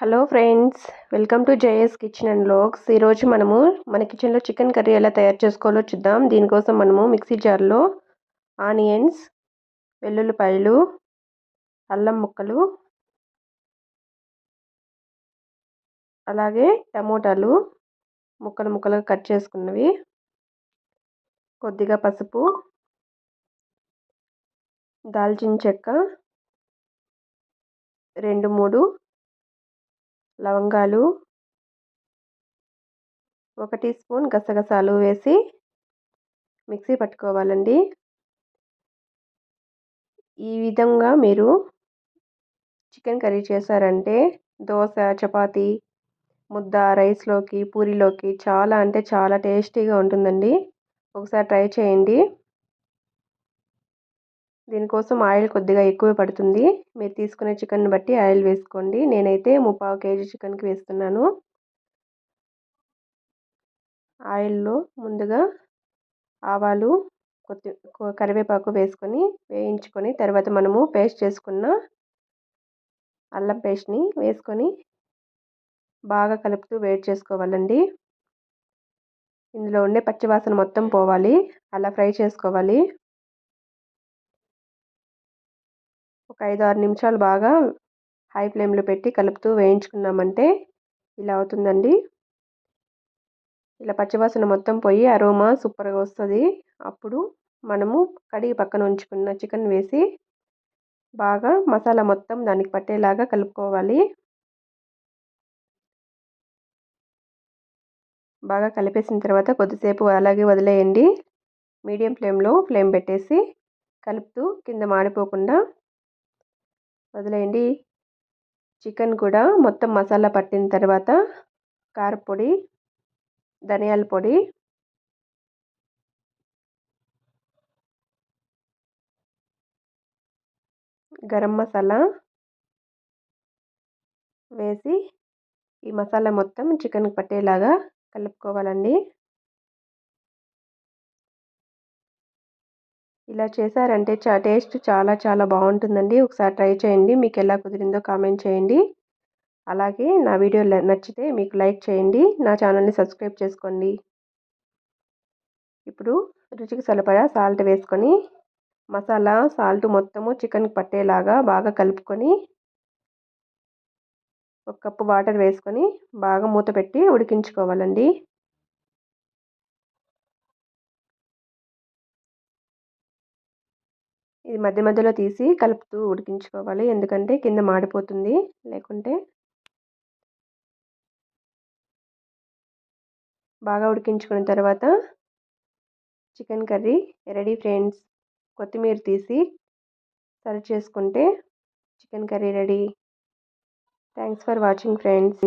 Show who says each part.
Speaker 1: Hello friends welcome to JS kitchen and vlogs ఈరోజు మనము మన కిచెన్లో చికెన్ కర్రీ ఎలా తయారు చేసుకోవాలో చూద్దాం. దీనికోసం మనము మిక్సీ జార్లో ఆనియన్స్ వెల్లుల్లిపాయలు అల్లం ముక్కలు అలాగే టమోటాలు ముక్కలు ముక్కలుగా కట్ చేసుకున్నవి కొద్దిగా పసుపు దాల్చిన చెక్క రెండు మూడు లవంగాలు ఒక టీ స్పూన్ గసగసాలు వేసి మిక్సీ పట్టుకోవాలండి. ఈ విధంగా మీరు చికెన్ కర్రీ చేశారంటే దోశ చపాతి ముద్ద రైస్లోకి పూరీలోకి చాలా అంటే చాలా టేస్టీగా ఉంటుందండి. ఒకసారి ట్రై చేయండి. దీనికోసం ఆయిల్ కొద్దిగా ఎక్కువ పడుతుంది. మీరు తీసుకునే చికెన్ బట్టి ఆయిల్ వేసుకోండి. నేనైతే ముప్పావు కేజీ చికెన్కి వేస్తున్నాను. ఆయిల్లో ముందుగా ఆవాలు కొద్ది కరివేపాకు వేసుకొని వేయించుకొని తర్వాత మనము పేస్ట్ చేసుకున్న అల్లం పేస్ట్ని వేసుకొని బాగా కలుపుతూ వేడి చేసుకోవాలండి. ఇందులో ఉండే పచ్చివాసన మొత్తం పోవాలి. అలా ఫ్రై చేసుకోవాలి. ఒక ఐదు ఆరు నిమిషాలు బాగా హై ఫ్లేమ్లో పెట్టి కలుపుతూ వేయించుకున్నామంటే ఇలా అవుతుందండి. ఇలా పచ్చివాసన మొత్తం పోయి అరోమా సూపర్గా వస్తుంది. అప్పుడు మనము కడిగి పక్కన ఉంచుకున్న చికెన్ వేసి బాగా మసాలా మొత్తం దానికి పట్టేలాగా కలుపుకోవాలి. బాగా కలిపేసిన తర్వాత కొద్దిసేపు అలాగే వదిలేయండి. మీడియం ఫ్లేమ్లో ఫ్లేమ్ పెట్టేసి కలుపుతూ కింద మాడిపోకుండా వదిలేయండి చికెన్ కూడా మొత్తం మసాలా పట్టిన తర్వాత కారపొడి ధనియాల పొడి గరం మసాలా వేసి ఈ మసాలా మొత్తం చికెన్ పట్టేలాగా కలుపుకోవాలండి. ఇలా చేశారంటే చా టేస్ట్ చాలా చాలా బాగుంటుందండి. ఒకసారి ట్రై చేయండి. మీకు ఎలా కుదిరిందో కామెంట్ చేయండి. అలాగే నా వీడియో నచ్చితే మీకు లైక్ చేయండి. నా ఛానల్ని సబ్స్క్రైబ్ చేసుకోండి. ఇప్పుడు రుచికి సరిపడా సాల్ట్ వేసుకొని మసాలా సాల్ట్ మొత్తము చికెన్కి పట్టేలాగా బాగా కలుపుకొని ఒక కప్పు వాటర్ వేసుకొని బాగా మూత పెట్టి ఉడికించుకోవాలండి. ఇది మధ్య మధ్యలో తీసి కలుపుతూ ఉడికించుకోవాలి. ఎందుకంటే కింద మాడిపోతుంది. లేకుంటే బాగా ఉడికించుకున్న తర్వాత చికెన్ కర్రీ రెడీ ఫ్రెండ్స్. కొత్తిమీర తీసి సర్వ్ చేసుకుంటే chicken curry ready. Thanks for watching friends.